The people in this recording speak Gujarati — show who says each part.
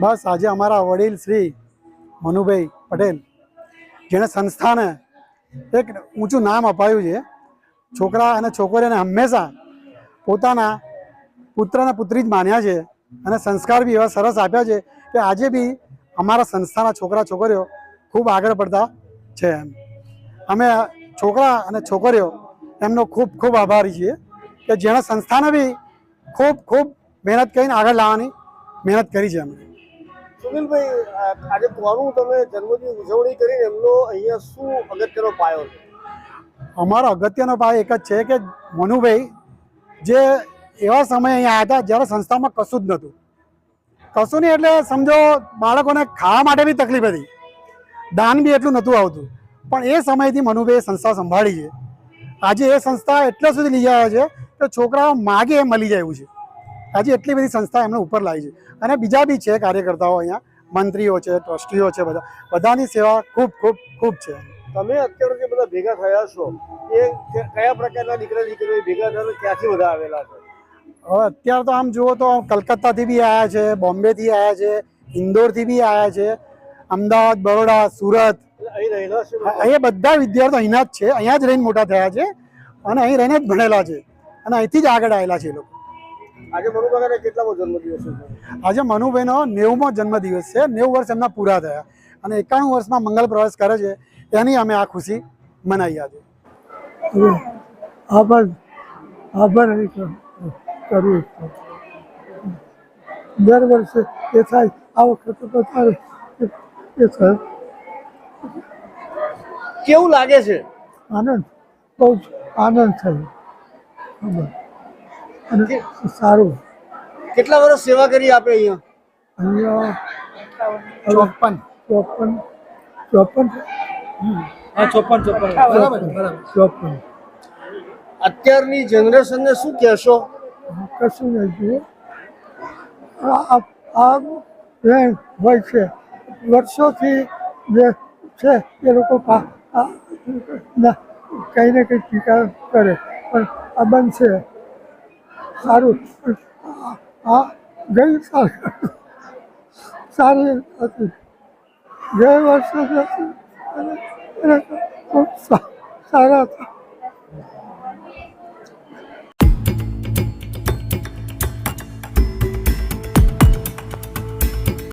Speaker 1: બસ આજે અમારા વડીલ શ્રી મનુભાઈ પટેલ, જેણે સંસ્થાને એક ઊંચું નામ અપાયું છે. છોકરા અને છોકરીઓને હંમેશા પોતાના પુત્ર અને પુત્રી જ માન્યા છે અને સંસ્કાર બી એવા સરસ આપ્યા છે કે આજે બી અમારા સંસ્થાના છોકરા, છોકરીઓ ખૂબ આગળ પડતા છે એમ. અમે છોકરા અને છોકરીઓ એમનો ખૂબ ખૂબ આભારી છીએ કે જેણે સંસ્થાને બી ખૂબ ખૂબ મહેનત કરીને આગળ લાવવાની મહેનત કરી છે અમે
Speaker 2: સુનિલભાઈ આજે કોનું તમે જન્મદિન ઉજવણી કરીને એમનો અહીંયા શું અગત્યનો પાયો છે?
Speaker 1: અમારો અગત્યનો પાયો એક જ છે કે મનુભાઈ, જે એવા સમય અહીંયા હતા જ્યારે સંસ્થામાં કશું જ નહોતું. કશું નહીં એટલે સમજો બાળકોને ખાવા માટે બી તકલીફ હતી. દાન બી એટલું નહોતું આવતું. પણ એ સમયથી મનુભાઈએ સંસ્થા સંભાળી છે. આજે એ સંસ્થા એટલા સુધી લઈ આવ્યા છે કે છોકરાઓ માગે એ મળી જાય એવું છે. આજે એટલી બધી સંસ્થા એમને ઉપર લાવી છે. અને બીજા બી છે કાર્યકર્તાઓ અહીંયા. મંત્રીઓ છે ટ્રસ્ટીઓ છે બધા. બધાની સેવા ખૂબ ખૂબ ખૂબ છે.
Speaker 2: તમે અત્યારે જે બધા ભેગા થયા છો. એ કયા પ્રકારના દીકરા દીકરીઓ ભેગા થયા ક્યાંથી બધા આવેલા છે?
Speaker 1: હવે અત્યારે તો આમ જુઓ તો કલકત્તાથી બી આવ્યા છે બોમ્બેથી આવ્યા છે ઇન્દોરથી બી આવ્યા છે અમદાવાદ બરોડા સુરત. અહીંયા બધા વિદ્યાર્થીઓ અહીંના જ છે. અહીંયા જ રહીને મોટા થયા છે અને અહીં રહીને જ ભણેલા છે. અને અહીંથી જ આગળ આવેલા છે એ લોકો.
Speaker 2: આજે મનુભાઈને કેટલામો જન્મદિવસ છે?
Speaker 1: આજે મનુભાઈનો નેવમો જન્મદિવસ છે. નેવું વર્ષ એમના પૂરા થયા. અને એકાણું વર્ષમાં મંગલ પ્રવેશ કરે છે. એની અમે આ ખુશી મનાવી આજે.
Speaker 3: આભાર. આભાર કરવું. દર વર્ષે એ થાય. આ વખતે વધારે એ- એ થાય.
Speaker 2: કેવું લાગે છે?
Speaker 3: આનંદ. બહુ આનંદ થયો. અને સારું.
Speaker 2: કેટલા વર્ષ સેવા કરી આપે અહીંયા?
Speaker 3: અહીંયા
Speaker 1: ચોપન.
Speaker 3: ચોપન. ચોપન.
Speaker 1: ચોપન ચોપન.
Speaker 3: ચોપન.
Speaker 2: અત્યારની જનરેશનને શું કહેશો?
Speaker 3: કશું જુઓ આ આ- આ હોય છે. વર્ષોથી જે છે એ લોકો કંઈ ને કંઈ ટીકા કરે. પણ આ બંધ છે. સારું પણ આ- આ ગઈ સાલ સારી હતી ગયે વર્ષે હતી અને- અને ખૂબ સા- સારા હતા